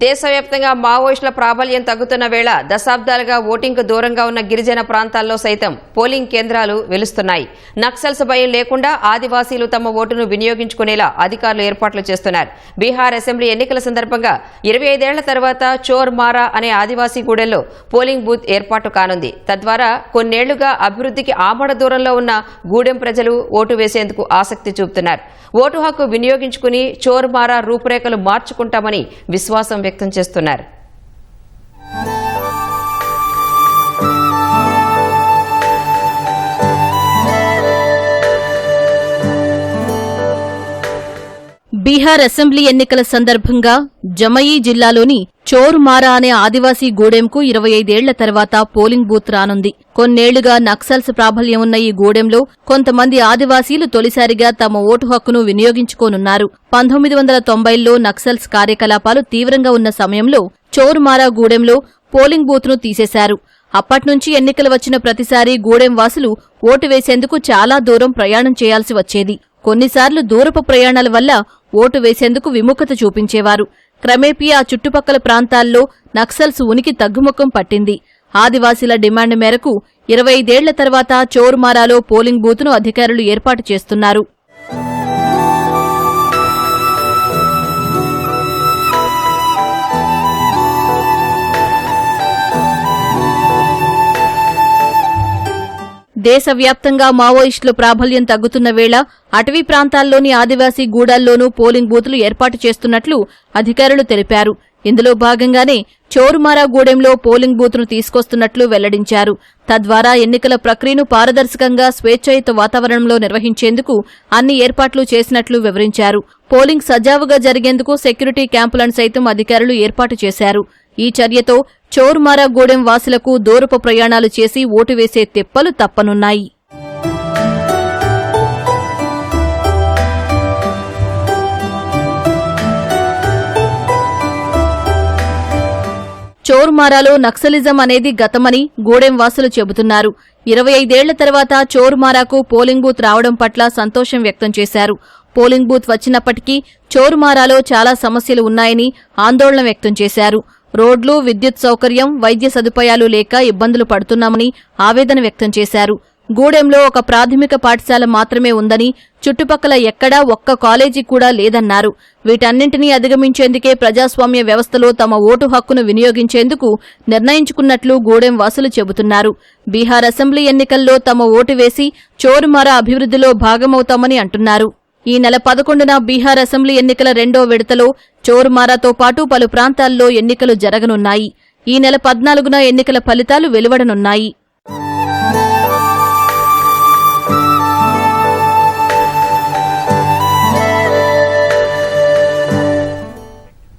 దేశవ్యాప్తంగా మావోయిస్టుల ప్రాబల్యం తగ్గుతున్న వేళ దశాబ్దాలుగా ఓటింగ్కు దూరంగా ఉన్న గిరిజన ప్రాంతాల్లో సైతం పోలింగ్ కేంద్రాలు వెలుస్తున్నాయి. నక్సల్స్ భయం లేకుండా ఆదివాసీలు తమ ఓటును వినియోగించుకునేలా అధికారులు ఏర్పాట్లు చేస్తున్నారు. బీహార్ అసెంబ్లీ ఎన్నికల సందర్భంగా ఇరవై ఐదేళ్ళ తర్వాత చోర్ మారా అనే ఆదివాసీ గూడెల్లో పోలింగ్ బూత్ ఏర్పాటు కానుంది. తద్వారా కొన్నేళ్ళుగా అభివృద్ధికి ఆమడ దూరంలో ఉన్న గూడెం ప్రజలు ఓటు వేసేందుకు ఆసక్తి చూపుతున్నారు. ఓటు హక్కు వినియోగించుకుని చోర్ మారా రూపురేఖలు మార్చుకుంటామని విశ్వాసం వ్యక్తం చేస్తున్నారు. బీహార్ అసెంబ్లీ ఎన్నికల సందర్భంగా జమయి జిల్లాలోని చోరుమారా అనే ఆదివాసీ గూడెంకు ఇరవై ఐదేళ్ళ తర్వాత పోలింగ్ బూత్ రానుంది. కొన్నేళ్ళుగా నక్సల్స్ ప్రాబల్యం ఉన్న ఈ గూడెంలో కొంతమంది ఆదివాసీలు తొలిసారిగా తమ ఓటు హక్కును వినియోగించుకోనున్నారు. పంతొమ్మిది వందల తొంభైల్లో నక్సల్స్ కార్యకలాపాలు తీవ్రంగా ఉన్న సమయంలో చోరుమారా గూడెంలో పోలింగ్ బూత్ను తీసేశారు. అప్పట్నుంచి ఎన్నికలు వచ్చిన ప్రతిసారి గూడెం వాసులు ఓటు వేసేందుకు చాలా దూరం ప్రయాణం చేయాల్సి వచ్చేది. కొన్నిసార్లు దూరపు ప్రయాణాల వల్ల ఓటు వేసేందుకు విముఖత చూపించేవారు. క్రమేపీ ఆ చుట్టుపక్కల ప్రాంతాల్లో నక్సల్స్ ఉనికి తగ్గుముఖం పట్టింది. ఆదివాసీల డిమాండ్ మేరకు ఇరవై ఐదేళ్ళ తర్వాత చోరుమారాలో పోలింగ్ బూత్ను అధికారులు ఏర్పాటు చేస్తున్నారు. దేశవ్యాప్తంగా మావోయిస్టులు ప్రాబల్యం తగ్గుతున్న వేళ అటవీ ప్రాంతాల్లోని ఆదివాసీ గూడాల్లోనూ పోలింగ్ బూతులు ఏర్పాటు చేస్తున్నట్లు అధికారులు తెలిపారు. ఇందులో భాగంగానే చోరుమారా గూడెంలో పోలింగ్ బూత్ను తీసుకొస్తున్నట్లు వెల్లడించారు. తద్వారా ఎన్నికల ప్రక్రియను పారదర్శకంగా స్వేచ్ఛాయుత వాతావరణంలో నిర్వహించేందుకు అన్ని ఏర్పాట్లు చేసినట్లు వివరించారు. పోలింగ్ సజావుగా జరిగేందుకు సెక్యూరిటీ క్యాంపులను సైతం అధికారులు ఏర్పాటు చేశారు. ఈ చర్యతో చోర్మారాగూడెం వాసులకు దూరపు ప్రయాణాలు చేసి ఓటు వేసే తిప్పలు తప్పనున్నాయి. చోర్మారాలో నక్సలిజం అనేది గతమని గూడెం వాసులు చెబుతున్నారు. ఇరవై ఐదేళ్ళ తర్వాత చోర్మారాకు పోలింగ్ బూత్ రావడం పట్ల సంతోషం వ్యక్తం చేశారు. పోలింగ్ బూత్ వచ్చినప్పటికీ చోర్మారాలో చాలా సమస్యలు ఉన్నాయని ఆందోళన వ్యక్తం చేశారు. రోడ్లు విద్యుత్ సౌకర్యం వైద్య సదుపాయాలు లేక ఇబ్బందులు పడుతున్నామని ఆవేదన వ్యక్తం చేశారు. గూడెంలో ఒక ప్రాథమిక పాఠశాల మాత్రమే ఉందని చుట్టుపక్కల ఎక్కడా ఒక్క కాలేజీ కూడా లేదన్నారు. వీటన్నింటినీ అధిగమించేందుకే ప్రజాస్వామ్య వ్యవస్థలో తమ ఓటు హక్కును వినియోగించేందుకు నిర్ణయించుకున్నట్లు గూడెం వాసులు చెబుతున్నారు. బీహార్ అసెంబ్లీ ఎన్నికల్లో తమ ఓటు వేసి చోరుమారా అభివృద్ధిలో భాగమవుతామని అంటున్నారు. ఈ నెల పదకొండున బీహార్ అసెంబ్లీ ఎన్నికల రెండో విడతలో చోరుమారాతో పాటు పలు ప్రాంతాల్లో ఎన్నికలు జరగనున్నాయి. ఈ నెల పద్నాలుగున ఎన్నికల ఫలితాలు వెలువడనున్నాయి.